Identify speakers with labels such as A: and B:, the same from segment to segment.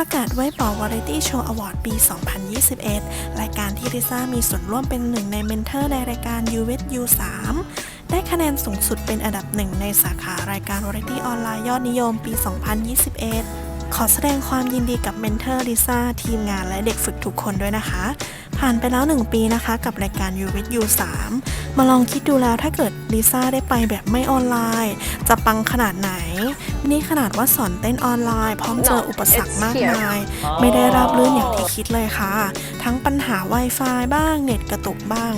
A: ประกาศไว้ปอ Variety Show Award ปี 2021 รายการที่ลิซ่ามีส่วนร่วมเป็นหนึ่งในเมนเทอร์ในรายการ u w u 3ได้คะแนนสูงสุดเป็นอันดับหนึ่งในสาขารายการ Variety ออนไลน์ยอดนิยมปี 2021 ขอแสดงความยินดีกับเมนเทอร์ลิซ่าทีมงานและเด็กฝึกทุกคนด้วยนะคะ ผ่านไปแล้ว 1 ปีนะคะ กับรายการ u w u 3 มาลองคิดดูแล้วถ้าเกิดลิซ่าได้ไปแบบไม่ออนไลน์ จะปังขนาดไหน นี่ขนาดว่าสอนเต้นออนไลน์ พร้อมเจออุปสรรคมากมาย ไม่ได้ราบรื่นอย่างที่คิดเลยค่ะ ทั้งปัญหา Wi-Fi บ้างเน็ตกระตุกบ้าง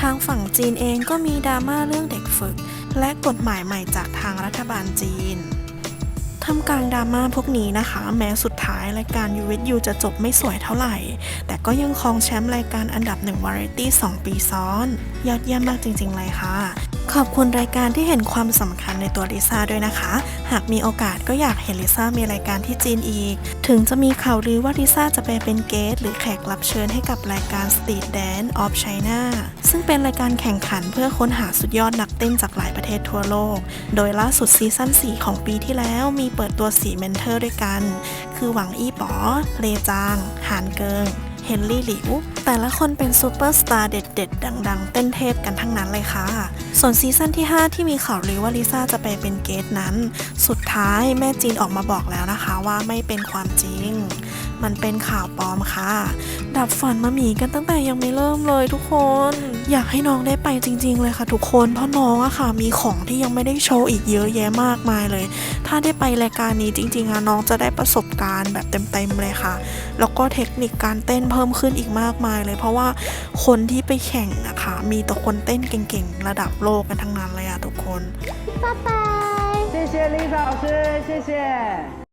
A: ทางฝั่งจีนเองก็มีดราม่าเรื่องเด็กฝึก และกฎหมายใหม่จากทางรัฐบาลจีน ทำกลางดราม่าพวกนี้นะคะ แม้สุดท้ายรายการ u w u จะจบไม่สวยเท่าไหร่ แต่ก็ยังครองแชมป์รายการอันดับหนึ่งวาไรตี้2ปีซ้อน ยอดเยี่ยมมากจริง ๆ เลยค่ะ ขอบคุณรายการที่เห็นความสำคัญในตัวลิซ่าด้วยนะคะ หากมีโอกาสก็อยากเห็นลิซ่ามีรายการที่จีนอีก ถึงจะมีข่าวลือว่าลิซ่าจะไปเป็นเกสหรือแขกรับเชิญให้กับรายการ Street Dance of China ซึ่งเป็นรายการแข่งขันเพื่อค้นหาสุดยอดนักเต้นจากหลายประเทศทั่วโลก โดยล่าสุดซีซั่น4ของปีที่แล้วมีเปิดตัวสีเมนเทอร์ด้วยกัน คือหวังอี้ป๋อ เลจาง หานเกิง เฮนรี่หลิว แต่ละคนเป็นซูเปอร์สตาร์เด็ดๆ ดังๆ เต้นเทพกันทั้งนั้นเลยค่ะ ส่วนซีซั่นที่ 5 ที่มีข่าวลือว่าลิซ่าจะไปเป็นเกสนั้น สุดท้ายแม่จีนออกมาบอกแล้วนะคะว่าไม่เป็นความจริง มันเป็นข่าวปลอมค่ะ ดับฝันมาหมีกันตั้งแต่ยังไม่เริ่มเลยทุกคน อยากให้น้องได้ไปจริง ๆ เลยค่ะทุกคน เพราะน้องอะค่ะ มีของที่ยังไม่ได้โชว์อีกเยอะแยะมากมายเลย ถ้าได้ไปรายการนี้จริงๆอะน้องจะได้ประสบการณ์แบบเต็มๆเลยค่ะ แล้วก็เทคนิคการเต้นเพิ่มขึ้นอีกมากมายเลย เพราะว่าคนที่ไปแข่งนะคะ มีแต่คนเต้นเก่งๆ ระดับโลกกันทั้งนั้นเลยอะทุกคน
B: 谢谢 Lisa 老师，谢谢。